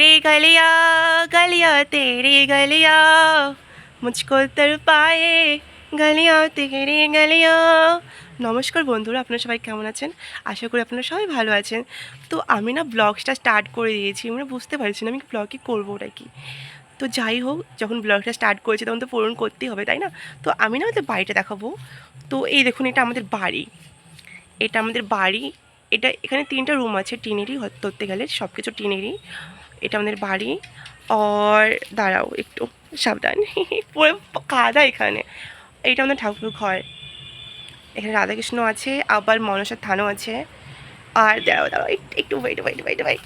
রে গলিয়া গলিয়া তেরে গলিয়া মুচকো তর পায়ে গলিয়া তেরে গলিয়া নমস্কার বন্ধুরা, আপনারা সবাই কেমন আছেন? আশা করি আপনারা সবাই ভালো আছেন। তো আমি না ব্লগটা স্টার্ট করে দিয়েছি আমরা বুঝতে পারছি না আমি ব্লগে করব ওটা কি। তো যাই হোক, যখন ব্লগটা স্টার্ট করেছি তখন তো পূরণ করতেই হবে, তাই না? তো আমি না আমাদের বাড়িটা দেখাবো। তো এই দেখুন, এটা আমাদের বাড়ি। এটা আমাদের বাড়ি। এটা এখানে তিনটা রুম আছে, টিনেরই ধরতে গেলে সব কিছু টিনেরই। এটা আমাদের বাড়ি। আর দাঁড়াও একটু, সাবধান। পুরো কাদা এখানে। এটা আমাদের ঠাকুর ঘর। এখানে রাধাকৃষ্ণ আছে, আবার মনসার থানও আছে। আর দাঁড়াও দাঁড়াও, একটু ওয়েট ওয়েট ওয়েট ওয়েট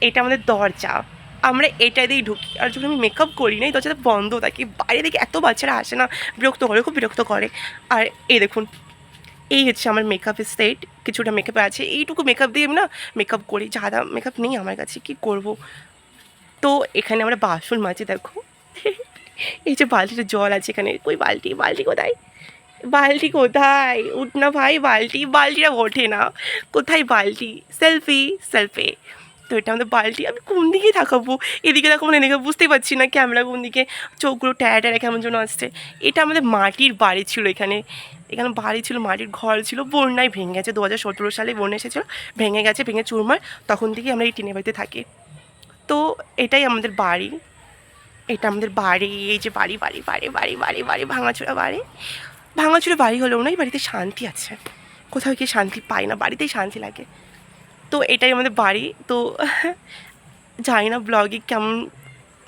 এটা আমাদের দরজা। আমরা এটা দিয়েই ঢুকি। আর যখন আমি মেকআপ করি না, এই দরজাটা বন্ধ থাকি। বাইরে থেকে এত বাচ্চারা আসে না, বিরক্ত করে, খুব বিরক্ত করে। আর এই দেখুন এই হচ্ছে আমার মেকআপের সেট কিছুটা মেকআপ আছে। এইটুকু মেকআপ দিয়ে আমি না মেকআপ করি যাদা মেকআপ নেই আমার কাছে, কি করব? তো এখানে আমরা বাসন মাঝে দেখো। এই যে বালতির জল আছে এখানে। ওই বালতি? বালতি কোথায়? বালতি কোথায়? উঠ না ভাই, বালতি। বালতিটা ওঠে না। কোথায় বালতি? সেলফি সেলফি এটা আমাদের বালতি, আমি কোন দিকে তাকাবো? এদিকে দেখো মানে এদিকে বুঝতেই পারছি না ক্যামেরা কোন দিকে। চোখগুলো ট্যারা ট্যারা কেমন যেন আসছে। এটা আমাদের মাটির বাড়ি ছিল এখানে। এখানে বাড়ি ছিল, মাটির ঘর ছিল, বন্যায় ভেঙে গেছে। দু হাজার সতেরো সালে বন্যা এসেছিল, ভেঙে গেছে, ভেঙে চুরমার, তখন থেকে আমরা এই টিনের বাড়িতে থাকি। তো এটাই আমাদের বাড়ি। এটা আমাদের বাড়ি, এই যে বাড়ি বাড়ি বাড়ি বাড়ি বাড়ি বাড়ি, ভাঙাচোরা বাড়ি। ভাঙাচোরা বাড়ি হলেও না, এই বাড়িতে শান্তি আছে। কোথাও গিয়ে শান্তি পাই না, বাড়িতেই শান্তি লাগে। তো এটাই আমাদের বাড়ি। তো জানি না ব্লগে কেমন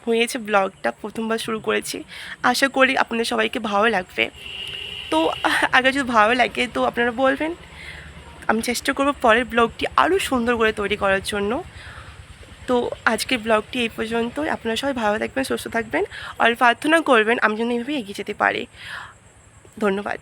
হয়েছে। ব্লগটা প্রথমবার শুরু করেছি। আশা করি আপনাদের সবাইকে ভালো লাগবে। তো আগে যদি ভালো লাগে তো আপনারা বলবেন। আমি চেষ্টা করব পরের ব্লগটি আরও সুন্দর করে তৈরি করার জন্য। তো আজকের ব্লগটি এই পর্যন্তই। আপনারা সবাই ভালো থাকবেন, সুস্থ থাকবেন। আর প্রার্থনা করবেন আমি যেন এইভাবে এগিয়ে যেতে পারি। ধন্যবাদ।